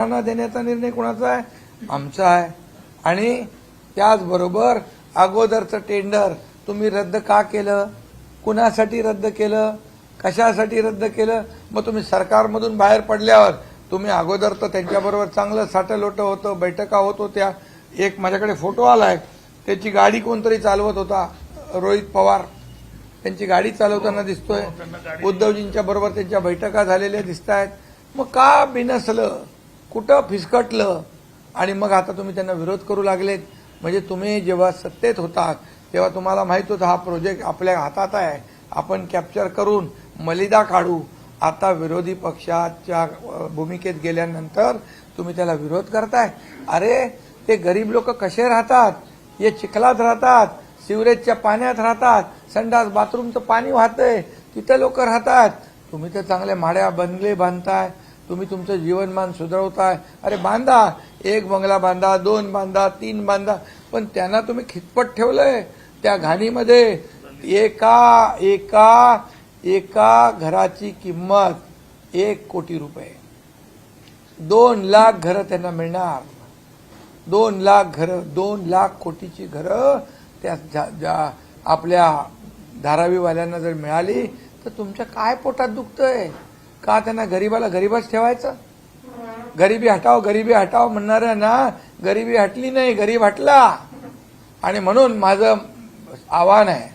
देण्याचा निर्णय कोणाचा आहे? आमचा आहे. आणि त्याचबरोबर अगोदरचं टेंडर तुम्ही रद्द का केलं? कुणासाठी रद्द केलं? कशासाठी रद्द केलं? मग तुम्ही सरकारमधून बाहेर पडल्यावर तुम्ही अगोदर तर त्यांच्याबरोबर चांगलं साठलोटं होतं बैठका होत होत्या. एक माझ्याकडे फोटो आलाय. त्याची गाडी कोणतरी चालवत होता रोहित पवार. त्यांची गाडी चालवताना दिसतोय. उद्धवजींच्या बरोबर त्यांच्या बैठका झालेल्या दिसत आहेत मग का बिनसलं? कुठं फिसकटलं आणि मग आता तुम्ही त्यांना विरोध करू लागलेत? म्हणजे तुम्ही जेव्हा सत्तेत होता तेव्हा तुम्हाला माहीत होतं हा प्रोजेक्ट आपल्या हातात आहे. आपण कॅप्चर करून मलिदा काढू. आता विरोधी पक्षाच्या भूमिकेत गेल्यानंतर तुम्ही त्याला विरोध करताय. अरे ते गरीब लोक कसे राहतात? हे चिखलात राहतात सिवरेजच्या पाण्यात राहतात संडास बाथरूमचं पाणी वाहतंय तिथं लोक राहतात. तुम्ही तर चांगले माड्या बंगले बांधताय. तुम्ही तुमचं जीवनमान सुधारवताय. अरे बांधा एक बंगला बांधा दोन बांधा तीन बांधा. पण त्यांना तुम्ही खितपट ठेवलंय. त्या घाणीमध्ये एका एका एका घराची किंमत एक कोटी रुपये. दोन लाख घरं त्यांना मिळणार. दोन लाख घरं दोन लाख कोटीची घरं त्या ज्या आपल्या धारावीवाल्यांना जर मिळाली तर तुमच्या काय पोटात दुखतंय? का त्यांना गरीबाला गरीबच ठेवायचं? गरिबी हटाव गरिबी हटाव म्हणणाऱ्यांना गरिबी हटली नाही गरीब हटला. आणि म्हणून माझं आव्हान आहे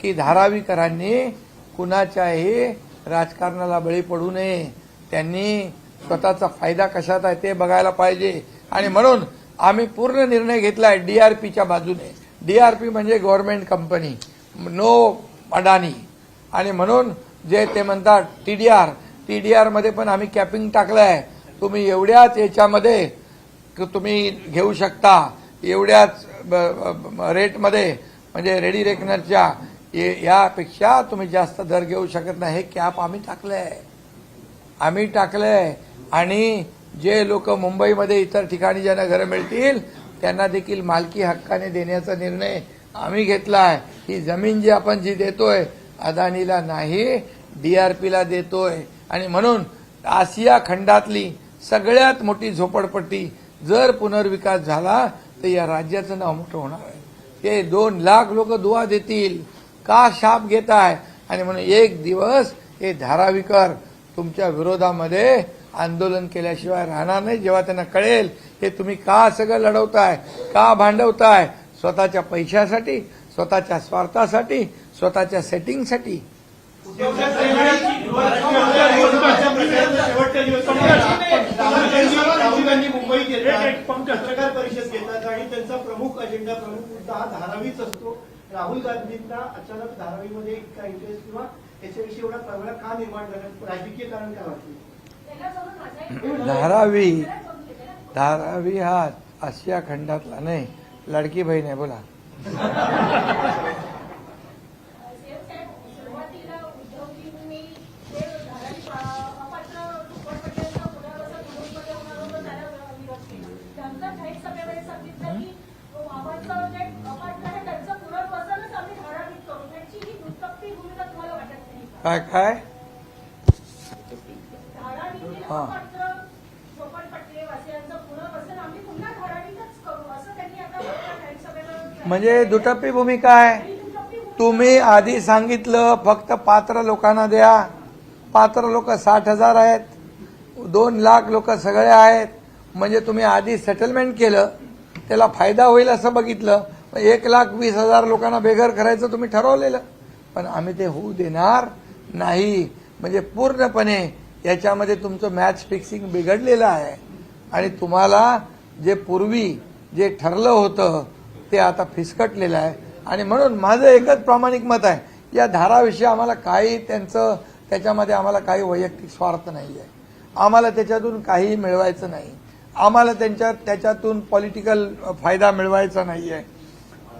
की धारावीकरांनी कुणाच्याही राजकारणाला बळी पडू नये. त्यांनी स्वतःचा फायदा कशात आहे ते बघायला पाहिजे. आणि म्हणून आम्ही पूर्ण निर्णय घेतला आहे डीआरपीच्या बाजूने. डीआरपी म्हणजे गव्हर्नमेंट कंपनी नो अडाणी. आणि म्हणून जे ते म्हणतात T D R T D आरमध्ये पण आम्ही कॅपिंग टाकलं आहे तुम्ही एवढ्याच याच्यामध्ये तुम्ही घेऊ शकता. एवढ्याच ब- रेटमध्ये म्हणजे रेडी रेकनरच्या ये- यापेक्षा तुम्ही जास्त दर घेऊ शकत नाही. हे कॅप आम्ही टाकलं आहे आम्ही टाकलं आहे आणि जे लोक मुंबईमध्ये इतर ठिकाणी ज्यांना घरं मिळतील त्यांना देखील मालकी हक्काने देण्याचा निर्णय आम्ही घेतला आहे ही जमीन जी आपण जी देतोय अदानीला नाही. डीआरपीला देतोय. आणि म्हणून आशिया खंडातली सगळ्यात मोठी झोपडपट्टी जर पुनर्विकास झाला तर या राज्याचं नाव मोठं होणार आहे. ते दोन लाख लोक दुवा देतील. का शाप घेत आहे आणि म्हणून एक दिवस हे धारावीकर तुमच्या विरोधामध्ये आंदोलन केल्याशिवाय राहणार नाही. जेव्हा त्यांना कळेल हे तुम्ही का सगळं लढवताय का भांडवताय? स्वतःच्या पैशासाठी स्वतःच्या स्वार्थासाठी स्वतःच्या सेटिंगसाठी? राहुल गांधी मुंबईत येतात पत्रकार परिषद घेतात आणि त्यांचा प्रमुख अजेंडा प्रमुख मुद्दा हा धारावीच असतो राहुल गांधींना अचानक धारावीमध्ये इतका इंटरेस्ट किंवा याच्याविषयी एवढा प्रबळ का निर्माण झाला राजकीय कारण काय वाटतं धारावी. धारावी हा आशिया खंडातला नाही. लडकी बहीण आहे बोला सुरुवातीला उद्धवजींनी जे धारावी अपात्र झोपडपट्ट्यांचा पुनर्वसन मुंबईमध्ये होणार होतं त्याला विरोध केला त्यानंतर थेट सभेमध्ये सांगितलं की आम्हाचं जे अपात्र आहे त्यांचं पुनर्वसनच आम्ही धारावीत करू त्याची ही दुटप्पी भूमिका तुम्हाला वाटत नाही का? काय काय धारावीतील हा. अपात्र झोपडपट्टी वासियांचं पुनर्वसन आम्ही पुन्हा धारावीतच करू असं त्यांनी आता मोठ्या थेट सभेला म्हणजे दुटप्पी भूमिका आहे तुम्ही आधी सांगितलं फक्त पात्र लोकांना द्या. पात्र लोक साठ हजार आहेत. दोन लाख लोक सगळे आहेत. म्हणजे तुम्ही आधी सेटलमेंट केलं. त्याला फायदा होईल असं बघितलं. एक लाख वीस हजार लोकांना बेघर करायचं तुम्ही ठरवलेलं. पण आम्ही ते होऊ देणार नाही. म्हणजे पूर्णपणे याच्यामध्ये तुमचं मॅच फिक्सिंग बिघडलेलं आहे. आणि तुम्हाला जे पूर्वी जे ठरलं होतं ते आता फिसकटलेलं आहे. आणि म्हणून माझं एकच प्रामाणिक मत आहे या धाराविषयी आम्हाला काही त्यांचं त्याच्यामध्ये आम्हाला काही वैयक्तिक स्वार्थ नाही आहे आम्हाला त्याच्यातून काहीही मिळवायचं नाही. आम्हाला त्यांच्या त्याच्यातून पॉलिटिकल फायदा मिळवायचा नाही आहे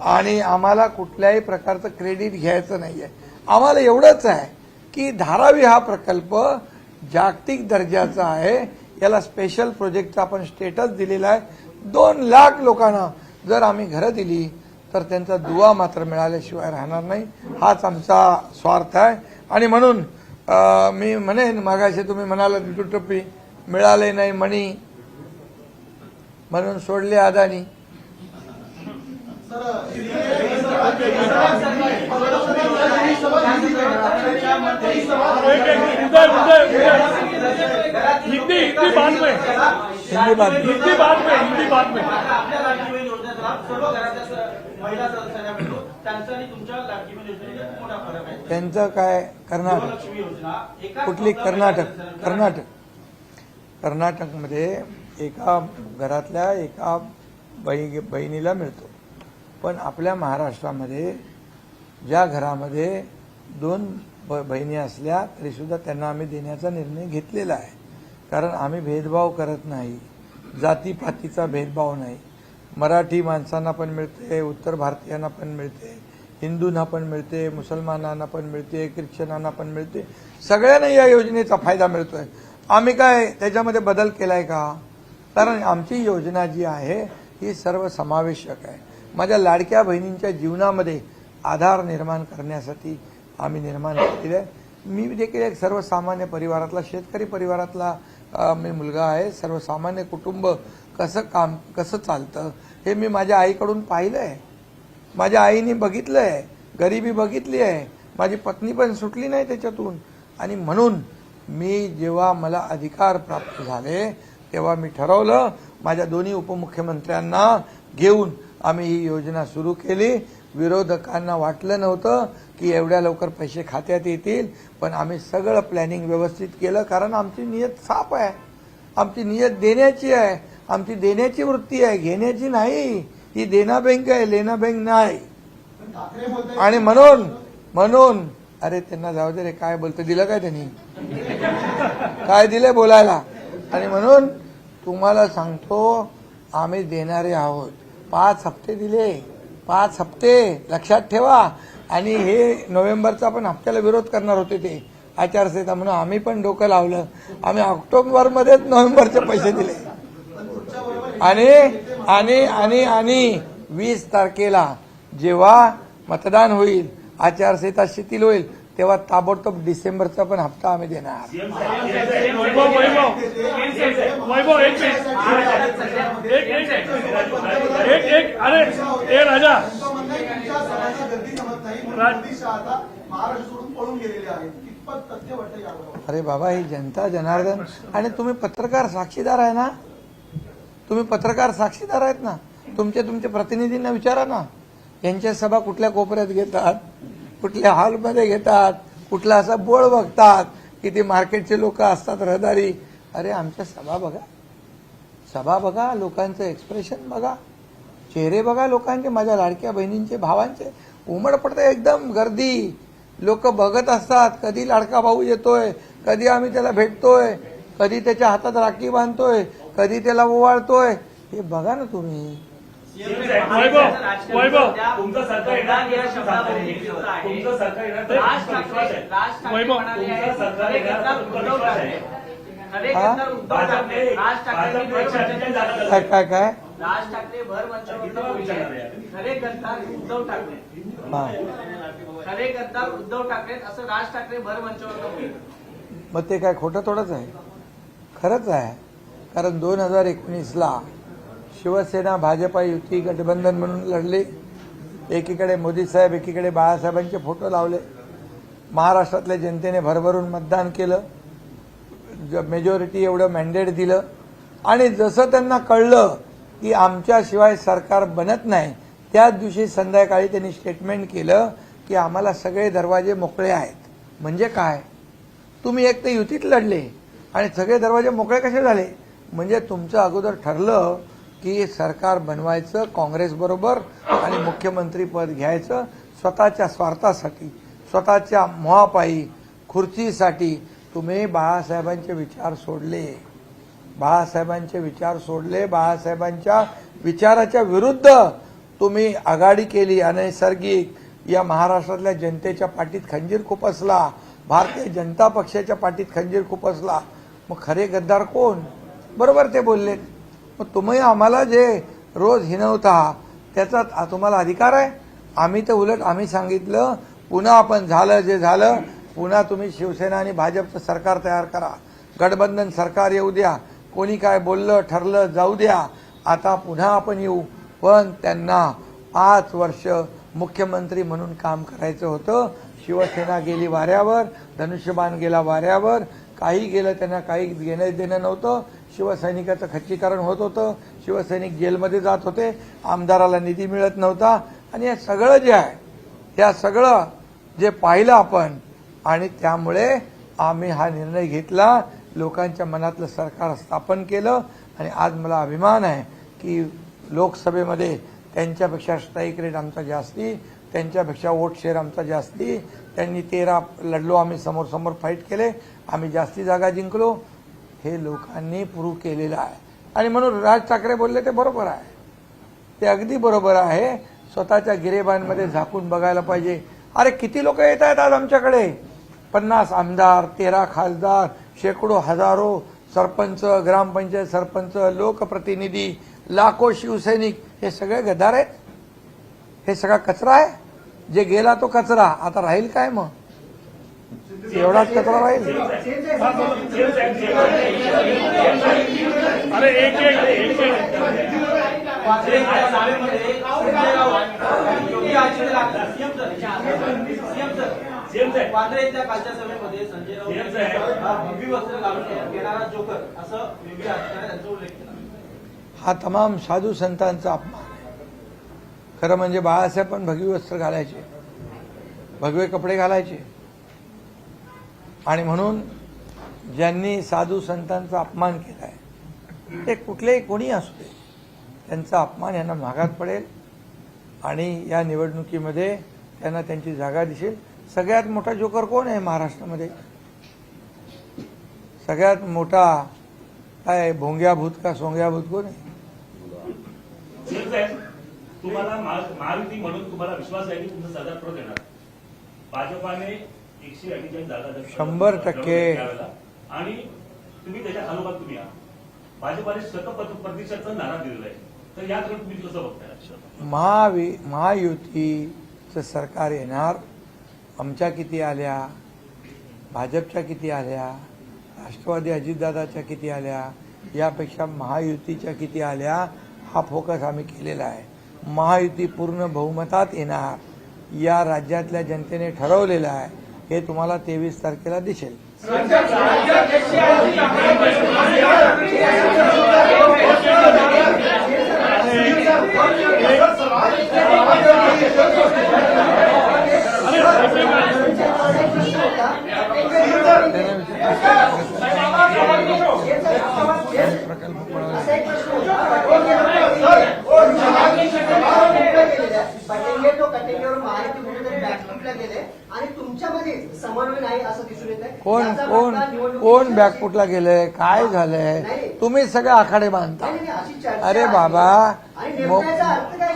आणि आम्हाला कुठल्याही प्रकारचं क्रेडिट घ्यायचं नाही आहे आम्हाला एवढंच आहे की धारावी हा प्रकल्प जागतिक दर्जाचा आहे. याला स्पेशल प्रोजेक्टचा आपण स्टेटस दिलेला आहे. दोन लाख लोकांना जर आम्ही घरं दिली तर त्यांचा दुवा मात्र मिळाल्याशिवाय राहणार नाही. हाच आमचा स्वार्थ आहे. आणि म्हणून मी म्हणेन मागाशी तुम्ही म्हणाला दुटप्पी मिळाले नाही म्हणी. म्हणून सोडले अदानी. हिंदी हिंदी बाद में। हिंदी बाद में हिंदी बाद में। लाभ सर्व घराच्या स- महिला सदस्यांना मिळतो त्यांचा आणि तुमच्या लाडकी बहीण योजनेत खूप मोठा फरक आहे. त्यांचं काय? कर्नाटक. गृहलक्ष्मी योजना एका कुठली? कर्नाटक. कर्नाटक. कर्नाटकमध्ये एका घरातल्या एका बही बहिणीला मिळतो. पण आपल्या महाराष्ट्रामध्ये ज्या घरामध्ये दोन ब बहिणी असल्या तरीसुद्धा त्यांना आम्ही देण्याचा निर्णय घेतलेला आहे. कारण आम्ही भेदभाव करत नाही. जातीपातीचा भेदभाव नाही. मराठी माणसांना पण मिळते उत्तर भारतीयांना पण मिळते हिंदूंना पण मिळते मुसलमानांना पण मिळते ख्रिश्चनांना पण मिळते. सगळ्यांना या योजनेचा फायदा मिळतोय. आम्ही काय त्याच्यामध्ये बदल केलाय का? कारण आमची योजना जी आहे ही सर्व समावेशक आहे. माझ्या लाडक्या बहिणींच्या जीवनामध्ये आधार निर्माण करण्यासाठी आम्ही निर्माण केलेलं आहे. मी देखील एक सर्वसामान्य परिवारातला शेतकरी परिवारातला मी मुलगा आहे. सर्वसामान्य कुटुंब कसं काम कसं चालतं हे मी माझ्या आईकडून पाहिलं आहे माझ्या आईने बघितलं आहे गरिबी बघितली आहे माझी पत्नी पण सुटली नाही त्याच्यातून. आणि म्हणून मी जेव्हा मला अधिकार प्राप्त झाले तेव्हा मी ठरवलं माझ्या दोन्ही उपमुख्यमंत्र्यांना घेऊन आम्ही ही योजना सुरू केली. विरोधकांना वाटलं नव्हतं की एवढ्या लवकर पैसे खात्यात येतील पण आम्ही सगळं प्लॅनिंग व्यवस्थित केलं कारण आमची नियत साफ आहे. आमची नियत देण्याची आहे. आमची देण्याची वृत्ती आहे घेण्याची नाही ही देना बँक आहे लेना बँक नाही. आणि म्हणून म्हणून अरे त्यांना जाऊ दे रे काय बोलतं दिलं काय त्यांनी? काय दिलंय बोलायला? आणि म्हणून तुम्हाला सांगतो आम्ही देणारे आहोत. पाच हप्ते दिले पाच हप्ते लक्षात ठेवा. आणि हे नोव्हेंबरचा पण हप्त्याला विरोध करणार होते ते. आचारसंहिता म्हणून आम्ही पण डोकं लावलं. आम्ही ऑक्टोबरमध्येच नोव्हेंबरचे पैसे दिले. आणि आणि आणि आणि वीस तारखेला जेव्हा मतदान होईल आचारसंहिता शिथिल होईल तेव्हा ताबडतोब डिसेंबरचा पण हप्ता आम्ही देणार. अरे बाबा ही जनता जनार्दन. आणि तुम्ही पत्रकार साक्षीदार आहे ना? तुम्ही पत्रकार साक्षीदार आहेत ना तुमच्या तुमच्या प्रतिनिधींना विचारा ना. यांच्या सभा कुठल्या कोपऱ्यात घेतात कुठल्या हॉलमध्ये घेतात कुठला असा बोळ बघतात की ते मार्केटचे लोक असतात रहदारी. अरे आमच्या सभा बघा. सभा बघा लोकांचं एक्सप्रेशन बघा. चेहरे बघा लोकांचे माझ्या लाडक्या बहिणींचे भावांचे. उमड पडते एकदम गर्दी. लोक बघत असतात कधी लाडका भाऊ येतोय कधी आम्ही त्याला भेटतोय कधी त्याच्या हातात राखी बांधतोय कधी त्याला ओवाळतोय? हे बघा ना तुम्ही. वैभव तुमचं सरकार येणार. तुमचं सरकार येणार वैभव, तुमचं सरकार येणार हा? काय काय काय? राज ठाकरे भर उद्धव ठाकरे. उद्धव ठाकरे असं राज ठाकरे भर मंचावर मग ते काय खोटं थोडंच आहे? खरंच आहे. कारण दोन हजार एकोणीसला शिवसेना भाजपा युती गठबंधन म्हणून लढले. एकीकडे मोदी साहेब एकीकडे बाळासाहेबांचे फोटो लावले. महाराष्ट्रातल्या जनतेने भरभरून मतदान केलं. मेजॉरिटी एवढं मॅन्डेट दिलं. आणि जसं त्यांना कळलं की आमच्याशिवाय सरकार बनत नाही त्याच दिवशी संध्याकाळी त्यांनी स्टेटमेंट केलं की आम्हाला सगळे दरवाजे मोकळे आहेत. म्हणजे काय? तुम्ही एक तर युतीत लढले आणि सगळे दरवाजे मोकळे कसे झाले? म्हणजे तुमचं अगोदर ठरलं की सरकार बनवायचं काँग्रेसबरोबर आणि मुख्यमंत्री पद घ्यायचं स्वतःच्या स्वार्थासाठी स्वतःच्या मोहापायी खुर्चीसाठी तुम्ही बाळासाहेबांचे विचार सोडले. बाळासाहेबांचे विचार सोडले. बाळासाहेबांच्या विचाराच्या विरुद्ध तुम्ही आघाडी केली अनैसर्गिक. या महाराष्ट्रातल्या जनतेच्या पाठीत खंजीर खुपसला भारतीय जनता पक्षाच्या पाठीत खंजीर खुपसला मग खरे गद्दार कोण? बरोबर ते बोलले. मग तुम्ही आम्हाला जे रोज हिनवता त्याचा तुम्हाला अधिकार आहे? आम्ही तर उलट आम्ही सांगितलं पुन्हा आपण झालं जे झालं पुन्हा तुम्ही शिवसेना आणि भाजपचं सरकार तयार करा. गठबंधन सरकार येऊ द्या. कोणी काय बोललं ठरलं जाऊ द्या. आता पुन्हा आपण येऊ. पण त्यांना पाच वर्ष मुख्यमंत्री म्हणून काम करायचं होतं. शिवसेना गेली वाऱ्यावर धनुष्यबाण गेला वाऱ्यावर. काही गेलं त्यांना काही घेणं देणं नव्हतं. शिवसैनिकाचं खच्चीकरण होत होतं. शिवसैनिक जेलमध्ये जात होते. आमदाराला निधी मिळत नव्हता. आणि हे सगळं जे आहे या सगळं जे पाहिलं आपण आणि त्यामुळे आम्ही हा निर्णय घेतला. लोकांच्या मनातलं सरकार स्थापन केलं. आणि आज मला अभिमान आहे की लोकसभेमध्ये त्यांच्यापेक्षा स्ट्राईक रेट आमचा जास्ती त्यांच्यापेक्षा वोट शेअर आमचा जास्ती त्यांनी तेरा लढलो आम्ही समोर समोर फाईट केले. आम्ही जास्ती जागा जिंकलो. हे लोकांनी प्रूव्ह केलेलं आहे. आणि म्हणून राज ठाकरे बोलले ते बरोबर आहे. ते अगदी बरोबर आहे. स्वतःच्या गिरेबांमध्ये झाकून बघायला पाहिजे. अरे किती लोक येत आहेत आज आमच्याकडे? पन्नास आमदार तेरा खासदार शेकडो हजारो सरपंच ग्रामपंचायत सरपंच लोकप्रतिनिधी लाखो शिवसैनिक. हे सगळे गद्दार आहेत? हे सगळा कचरा आहे? जे गेला तो कचरा. आता राहील काय मग? एवढाच कचरा राहील? अरे एक एक कालच्या सभेमध्ये संजय sir. राऊत हा भगवी वस्त्र घालून येणारा जोकर असं योगी आदित्यनाथ यांचा उल्लेख केला हा तमाम साधू संतांचा अपमान आहे. खरं म्हणजे बाळासाहेब पण भगवी वस्त्र घालायचे. भगवे कपडे घालायचे. आणि म्हणून ज्यांनी साधू संतांचा अपमान केलाय ते कुठलेही कोणी असू दे त्यांचा अपमान यांना महागात पडेल आणि या निवडणुकीमध्ये त्यांना त्यांची जागा दिसेल. सगळ्यात मोठा जोकर कोण आहे महाराष्ट्रामध्ये? सगळ्यात मोठा काय भोंग्या भूत का सोंग्या भूत कोण आहे? तुम्हाला महायुती म्हणून तुम्हाला विश्वास आहे की तुमचं सरकार परत येणार भाजपाने एकशे अठ्ठेचाळीस जागा शंभर टक्के. आणि तुम्ही त्याच्या खालोखात तुम्ही आहात भाजपाने शतपथ प्रतिशतचा नारा दिलेला आहे. तर याकडे तुम्ही कसं बघताय? महावि महायुतीचं सरकार येणार. आमच्या किती आल्या? भाजपच्या किती आल्या? राष्ट्रवादी अजितदादाच्या किती आल्या? यापेक्षा महायुतीच्या किती आल्या? हा फोकस आम्ही केलेला आहे. महायुती पूर्ण बहुमतात येणार. या राज्यातल्या जनतेने ठरवलेलं आहे. हे तुम्हाला तेवीस तारखेला दिसेल. प्रकल्प कोणाला पटेंगे तो कटेंगेवर महायुती कुठेतरी बॅकफुटला गेले आणि तुमच्यामध्ये समन्वय नाही असं दिसून येत आहे कोण कोण कोण बॅकफुटला गेलंय? काय झालंय? तुम्ही सगळे आखाडे बांधता. अरे बाबा मो-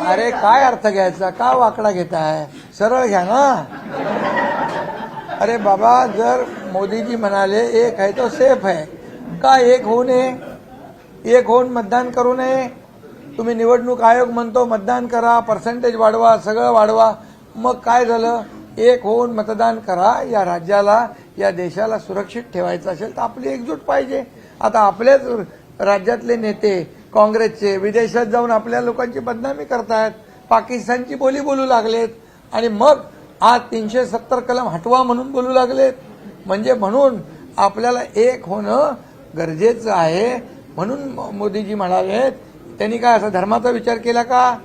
अरे काय अर्थ घ्यायचा? का वाकडा घेताय? सरळ घ्या ना. अरे बाबा जर मोदीजी म्हणाले एक आहे तो सेफ आहे. का एक होऊ नये? एक होऊन मतदान करू नये? तुम्ही निवडणूक आयोग म्हणतो मतदान करा पर्सेंटेज वाढवा सगळं वाढवा. मग काय झालं? एक होऊन मतदान करा या राज्याला. या देशाला सुरक्षित ठेवायचं असेल तर आपली एकजूट पाहिजे. आता आपल्याच राज्यातले नेते काँग्रेसचे विदेशात जाऊन आपल्या लोकांची बदनामी करतायत पाकिस्तानची बोली बोलू लागलेत आणि मग आज तीनशे सत्तर कलम हटवा म्हणून बोलू लागलेत. म्हणजे म्हणून आपल्याला एक होणं गरजेचं आहे. म्हणून मोदीजी म्हणाले त्यांनी काय असा धर्माचा विचार केला का?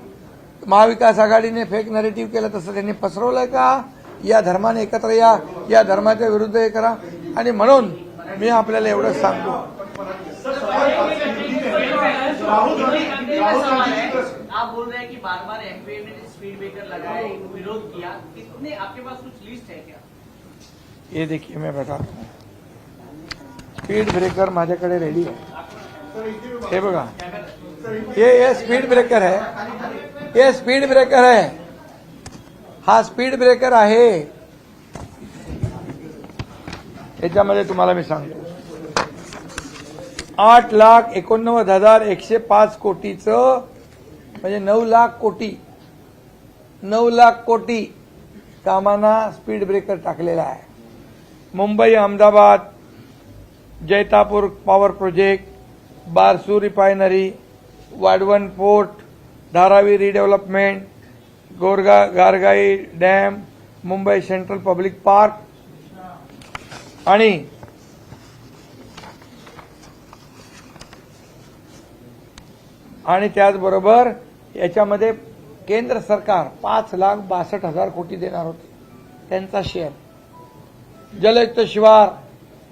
महाविकास आघाडीने फेक नरेटिव्ह केलं तसं त्यांनी पसरवलं का? या धर्माने एकत्र या या धर्माच्या विरुद्ध हे करा. आणि म्हणून मी आपल्याला एवढंच सांगतो. राहुल गांधी राहुल गांधी आप बोल रहे हैं कि बार बार एमपी ने स्पीड ब्रेकर लगाए विरोध किया। कितने आपके पास कुछ लिस्ट है क्या? ये देखिए मैं बताता हूँ स्पीड ब्रेकर माझ्याकडे रेडी आहे हे बघा. ये ये स्पीड ब्रेकर आहे ये स्पीड ब्रेकर आहे हा स्पीड ब्रेकर आहे. याच्यामध्ये तुम्हाला मी सांगतो. आठ लाख एकोणनव्वद हजार एकशे पाच कोटीचं म्हणजे नऊ लाख कोटी नऊ लाख कोटी कामांना स्पीड ब्रेकर टाकलेला आहे. Mumbai Ahmedabad Jaitapur power project Barsu refinery Vadhavan port Dharavi redevelopment गोरगा Gargai dam Mumbai central public park आणि आणि त्याचबरोबर याच्यामध्ये केंद्र सरकार पाच लाख बासष्ट हजार कोटी देणार होते. त्यांचा शेअर जलयुक्त शिवार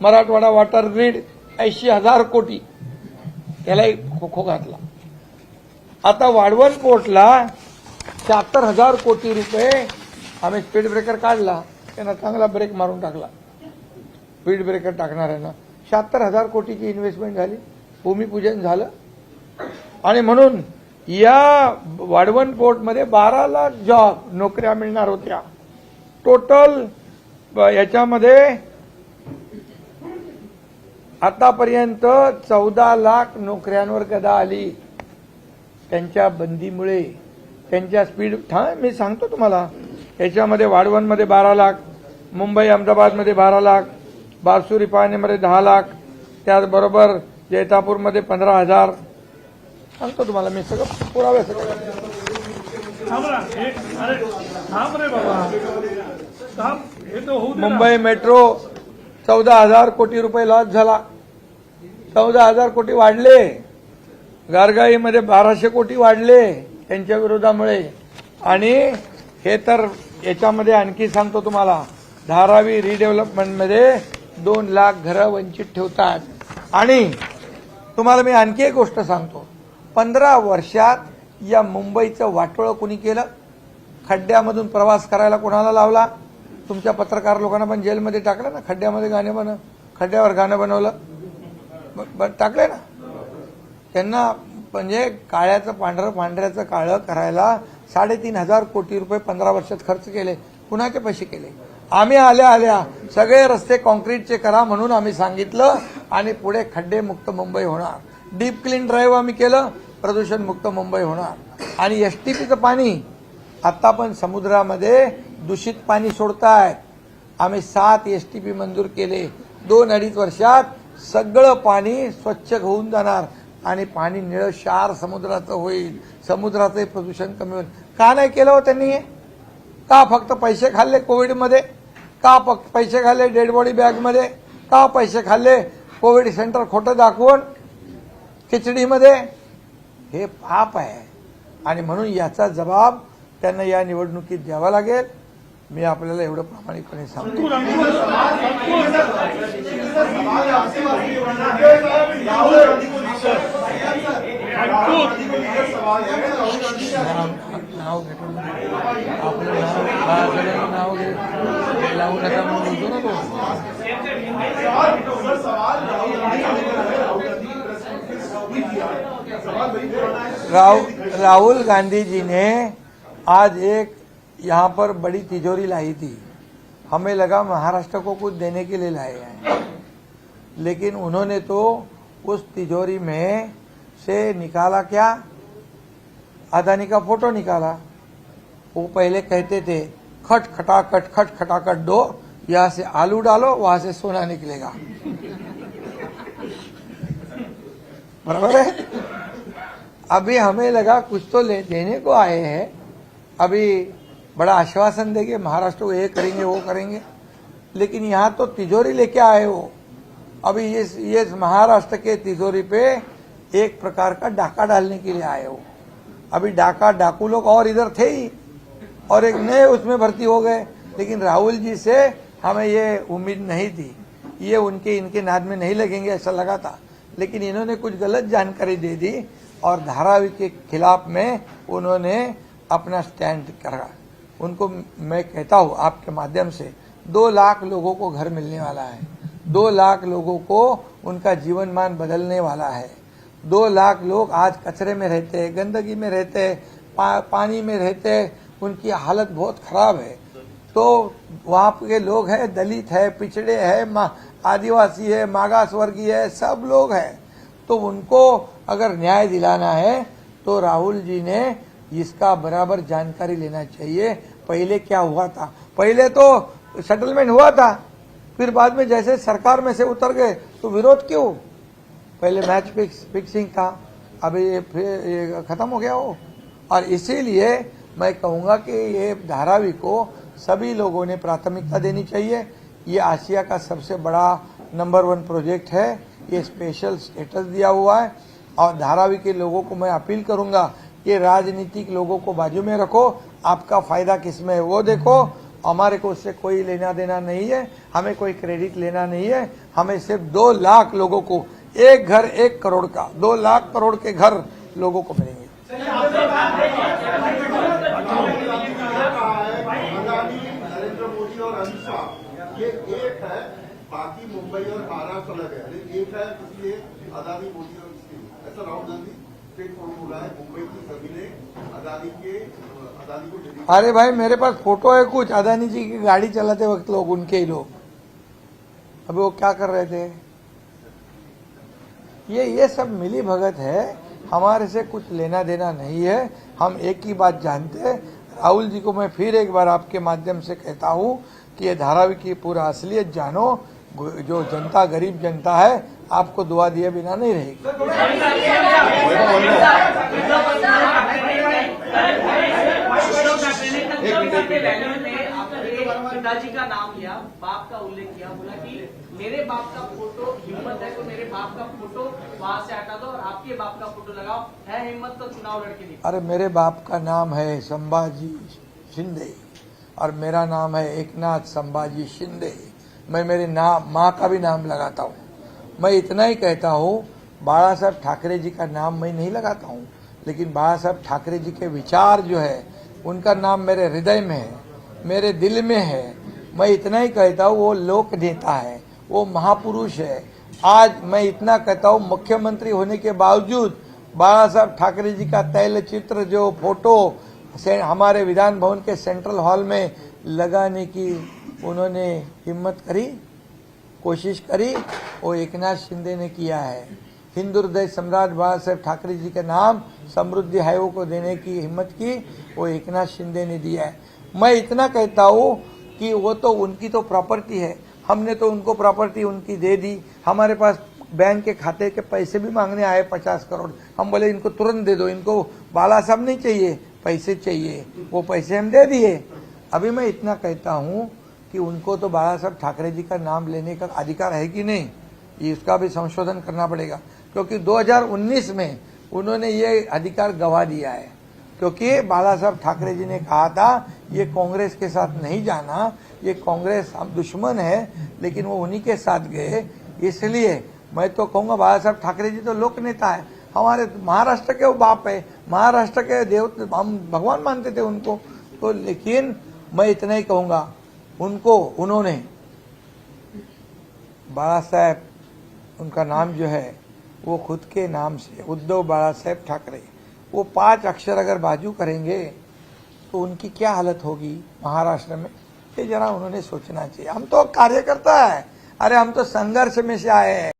मराठवाडा वॉटर ग्रीड ऐंशी हजार कोटी. त्यालाही खो खो घातला. आता वाढवण पोर्टला शहात्तर हजार कोटी रुपये आम्ही स्पीड ब्रेकर काढला त्यांना चांगला ब्रेक मारून टाकला. स्पीड ब्रेकर टाकणाऱ्यांना. शहात्तर हजार कोटीची इन्व्हेस्टमेंट झाली. भूमिपूजन झालं. आणि म्हणून या वाढवण पोर्टमध्ये बारा लाख जॉब नोकऱ्या मिळणार होत्या. टोटल याच्यामध्ये आतापर्यंत चौदा लाख नोकऱ्यांवर गदा आली. त्यांच्या बंदीमुळे. त्यांच्या स्पीड हा मी सांगतो तुम्हाला. याच्यामध्ये वाढवणमध्ये बारा लाख मुंबई अहमदाबादमध्ये बारा लाख बारसुरी पाहणीमध्ये दहा लाख त्याचबरोबर जैतापूरमध्ये पंधरा हजार. सांगतो तुम्हाला मी सगळं पुरावे सगळं. मुंबई मेट्रो चौदा हजार कोटी रुपये लॉस झाला. चौदा हजार कोटी वाढले. गारगाईमध्ये बाराशे कोटी वाढले. त्यांच्या विरोधामुळे. आणि हे तर याच्यामध्ये आणखी सांगतो तुम्हाला धारावी रिडेव्हलपमेंटमध्ये दोन लाख घरं वंचित ठेवतात. आणि तुम्हाला मी आणखी एक गोष्ट सांगतो. पंधरा वर्षात या मुंबईचं वाटोळं कुणी केलं? खड्ड्यामधून प्रवास करायला कोणाला लावला? तुमच्या पत्रकार लोकांना पण जेलमध्ये टाकलं ना? खड्ड्यामध्ये गाणे बनव खड्ड्यावर गाणं बनवलं? ब- ब- टाकले ना? त्यांना म्हणजे काळ्याचं पांढरं पांढऱ्याचं काळं करायला साडेतीन हजार कोटी रुपये पंधरा वर्षात खर्च केले. कुणाचे पैसे केले? आम्ही आल्या आल्या. सगळे रस्ते कॉन्क्रीटचे करा म्हणून आम्ही सांगितलं आणि पुढे खड्डे मुक्त मुंबई होणार. डीप क्लीन ड्राईव्ह आम्ही केलं प्रदूषण मुक्त मुंबई होणार. आणि एस टी पीचं पाणी आता पण समुद्रामध्ये दूषित पाणी सोडतायत आम्ही सात एस टी पी मंजूर केले. दोन अडीच वर्षात सगळं पाणी स्वच्छ होऊन जाणार. आणि पाणी निळं शार समुद्राचं होईल समुद्राचंही प्रदूषण कमी होईल. का नाही केलं हो त्यांनी हे? का फक्त पैसे खाल्ले कोविडमध्ये? का फक्त पैसे खाल्ले डेड बॉडी बॅगमध्ये? का पैसे खाल्ले कोविड सेंटर खोटं दाखवून खिचडीमध्ये? हे पाप आहे. आणि म्हणून याचा जबाब त्यांना या निवडणुकीत द्यावा लागेल. मी आपल्याला एवढं प्रामाणिकपणे सांगतो. राहुल गांधी जी ने आज एक यहाँ पर बड़ी तिजोरी लाई थी। हमें लगा महाराष्ट्र को कुछ देने के लिए लाए हैं। लेकिन उन्होंने तो उस तिजोरी में से निकाला क्या? अदानी का फ़ोटो निकाला। वो पहले कहते थे, खट खटाखट खट खटाखट दो, यहाँ से आलू डालो, वहाँ से सोना निकलेगा। बराबर है? अभी हमें लगा कुछ तो ले देने को आए हैं। अभी बड़ा आश्वासन देंगे महाराष्ट्र को ये करेंगे, वो करेंगे। लेकिन यहाँ तो तिजोरी लेके आए हो। अभी ये ये महाराष्ट्र के तिजोरी पे एक प्रकार का डाका डालने के लिए आए हो। अभी डाका, डाकू लोग और इधर थे ही। और एक नए उसमें भर्ती हो गए। लेकिन राहुल जी से हमें ये उम्मीद नहीं थी। ये उनके, इनके नाद में नहीं लगेंगे ऐसा लगा था। लेकिन इन्होंने कुछ गलत जानकारी दे दी और धारावी के खिलाफ में उन्होंने अपना स्टैंड करा। उनको मैं कहता हूँ आपके माध्यम से, दो लाख लोगों को घर मिलने वाला है। दो लाख लोगों को उनका जीवन मान बदलने वाला है। दो लाख लोग आज कचरे में रहते हैं गंदगी में रहते हैं पा, पानी में रहते हैं उनकी हालत बहुत खराब है। तो वहाँ के लोग हैं दलित है पिछड़े है आदिवासी है मागास वर्गीय है सब लोग हैं। तो उनको अगर न्याय दिलाना है तो राहुल जी ने इसका बराबर जानकारी लेना चाहिए। पहले क्या हुआ था? पहले तो सेटलमेंट हुआ था फिर बाद में जैसे सरकार में से उतर गए तो विरोध क्यों? पहले मैच फिक्स फिक्सिंग था। अभी ये ये खत्म हो गया वो। और इसीलिए मैं कहूँगा कि ये धारावी को सभी लोगों ने प्राथमिकता देनी चाहिए। ये आसिया का सबसे बड़ा नंबर वन प्रोजेक्ट है। ये स्पेशल स्टेटस दिया हुआ है। और धारावी के लोगों को मैं अपील करूँगा कि राजनीतिक लोगों को बाजू में रखो। आपका फ़ायदा किसमें है वो देखो। हमारे को उससे कोई लेना देना नहीं है। हमें कोई क्रेडिट लेना नहीं है। हमें सिर्फ़ दो लाख लोगों को एक घर, एक करोड़ का। दो लाख करोड़ के घर लोगों को मिलेंगे। मोदी और अरे भाई, मेरे पास फ़ोटो है कुछ। अदानी जी की गाड़ी चलाते वक्त लोग, उनके ही लोग। अभी वो क्या कर रहे थे? ये ये सब मिली भगत है। हमारे से कुछ लेना देना नहीं है। हम एक ही बात जानते हैं। राहुल जी को मैं फिर एक बार आपके माध्यम से कहता हूँ कि ये धारावी की पूरा असलियत जानो। जो जनता, गरीब जनता है, आपको दुआ दिए बिना नहीं रहेगी उद्धव ठाकरे ने कल के रैली में अपने पिताजी का नाम लिया बाप का उल्लेख किया बोला कि मेरे बाप का फ़ोटो हिम्मत है तो मेरे बाप का फ़ोटो वहाँ से हटा दो और आपके बाप का फ़ोटो लगाओ। है हिम्मत तो चुनाव लड़के दिखाओ अरे मेरे बाप का नाम है संभाजी शिंदे और मेरा नाम है एकनाथ संभाजी शिंदे। मैं मेरे नाम माँ का भी नाम लगाता हूँ। मैं इतना ही कहता हूँ बाला साहब ठाकरे जी का नाम मैं नहीं लगाता हूँ, लेकिन बाला साहब ठाकरे जी के विचार जो है, उनका नाम मेरे हृदय में है, मेरे दिल में है। मैं इतना ही कहता हूँ, वो लोक नेता है, वो महापुरुष है आज मैं इतना कहता हूँ, मुख्यमंत्री होने के बावजूद बाला साहब ठाकरे जी का तैल चित्र, जो फ़ोटो से हमारे विधान भवन के सेंट्रल हॉल में लगाने की उन्होंने हिम्मत करी, कोशिश करी, वो एकनाथ शिंदे ने किया है। हिंदू हृदय सम्राट बाला साहेब ठाकरे जी के नाम समृद्धि हाईवे को देने की हिम्मत की, वो एकनाथ शिंदे ने दिया है। मैं इतना कहता हूँ कि वो तो उनकी तो प्रॉपर्टी है हमने तो उनको प्रॉपर्टी उनकी दे दी। हमारे पास बैंक के खाते के पैसे भी मांगने आए पचास करोड़। हम बोले, इनको तुरंत दे दो। इनको बाला साहब नहीं चाहिए। पैसे चाहिए। वो पैसे हम दे दिए। अभी मैं इतना कहता हूँ कि उनको तो बाला साहब ठाकरे जी का नाम लेने का अधिकार है कि नहीं, ये इसका भी संशोधन करना पड़ेगा। क्योंकि 2019 में उन्होंने ये अधिकार गवा दिया है। क्योंकि बाला साहब ठाकरे जी ने कहा था, ये कांग्रेस के साथ नहीं जाना। ये कांग्रेस हम दुश्मन है, लेकिन वो उन्हीं के साथ गए। इसलिए मैं तो कहूँगा बाला साहब ठाकरे जी तो लोक नेता है। हमारे महाराष्ट्र के वो बाप है। महाराष्ट्र के देव हम भगवान मानते थे उनको। तो लेकिन मैं इतना ही कहूँगा, उनको, उन्होंने बाला साहेब, उनका नाम जो है, वो खुद के नाम से उद्धव बाला साहेब ठाकरे, वो पाँच अक्षर अगर बाजू करेंगे तो उनकी क्या हालत होगी महाराष्ट्र में? ये जरा उन्होंने सोचना चाहिए। हम तो कार्यकर्ता है। अरे हम तो संघर्ष में से आए हैं।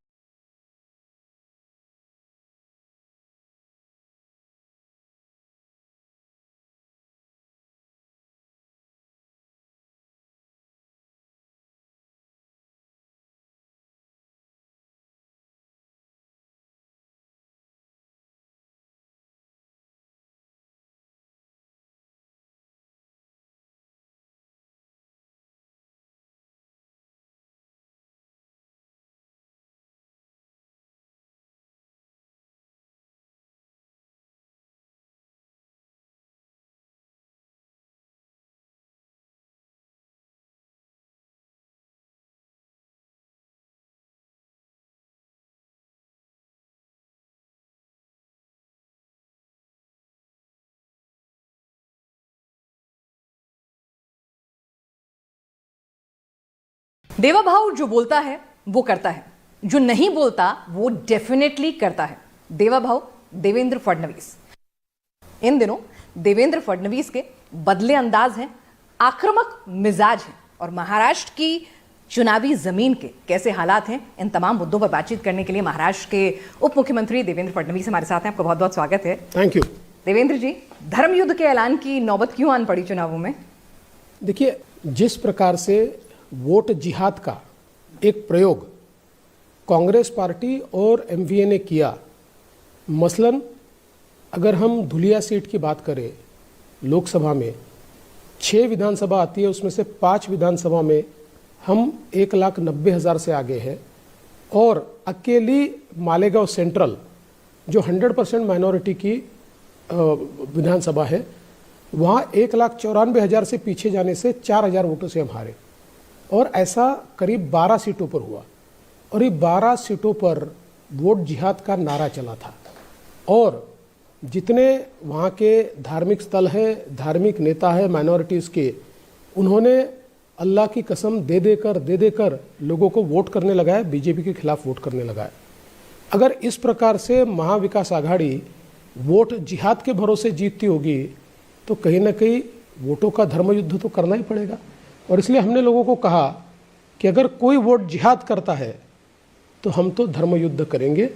देवा भाव जो बोलता है वो करता है। जो नहीं बोलता वो डेफिनेटली करता है। देवा भाव देवेंद्र फडणवीस। इन दिनों देवेंद्र फडणवीस के बदले अंदाज हैं आक्रामक मिजाज हैं। और महाराष्ट्र की चुनावी ज़मीन के कैसे हालात हैं इन तमाम मुद्दों पर बातचीत करने के लिए महाराष्ट्र के उप मुख्यमंत्री देवेंद्र फडणवीस हमारे साथ हैं। आपका बहुत बहुत स्वागत है। थैंक यू देवेंद्र जी धर्म युद्ध के ऐलान की नौबत क्यों आन पड़ी चुनावों में? देखिए जिस प्रकार से वोट जिहाद का एक प्रयोग कांग्रेस पार्टी और एमवीए ने किया। मसलन, अगर हम धुलिया सीट की बात करें, लोकसभा में छः विधानसभा आती है, उसमें से पाँच विधानसभा में हम एक लाख नब्बे हज़ार से आगे हैं और अकेली मालेगांव सेंट्रल, जो 100 परसेंट माइनॉरिटी की विधानसभा है, वहाँ एक लाख चौरानवे हज़ार से पीछे जाने से चार हज़ार वोटों से हम हारे। और ऐसा करीब 12 सीटों पर हुआ। और ये 12 सीटों पर वोट जिहाद का नारा चला था। और जितने वहाँ के धार्मिक स्थल है, धार्मिक नेता है माइनॉरिटीज़ के, उन्होंने अल्लाह की कसम दे देकर दे देकर लोगों को वोट करने लगाया, बीजेपी के खिलाफ वोट करने लगाया। अगर इस प्रकार से महाविकास आघाड़ी वोट जिहाद के भरोसे जीतती होगी तो कहीं ना कहीं वोटों का धर्मयुद्ध तो करना ही पड़ेगा। और इसलिए हमने लोगों को कहा कि अगर कोई वोट जिहाद करता है तो हम तो धर्म युद्ध करेंगे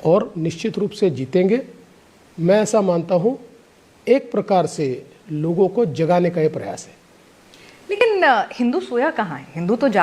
और निश्चित रूप से जीतेंगे। मैं ऐसा मानता हूँ, एक प्रकार से लोगों को जगाने का यह प्रयास है। लेकिन हिंदू सोया कहाँ है? हिंदू तो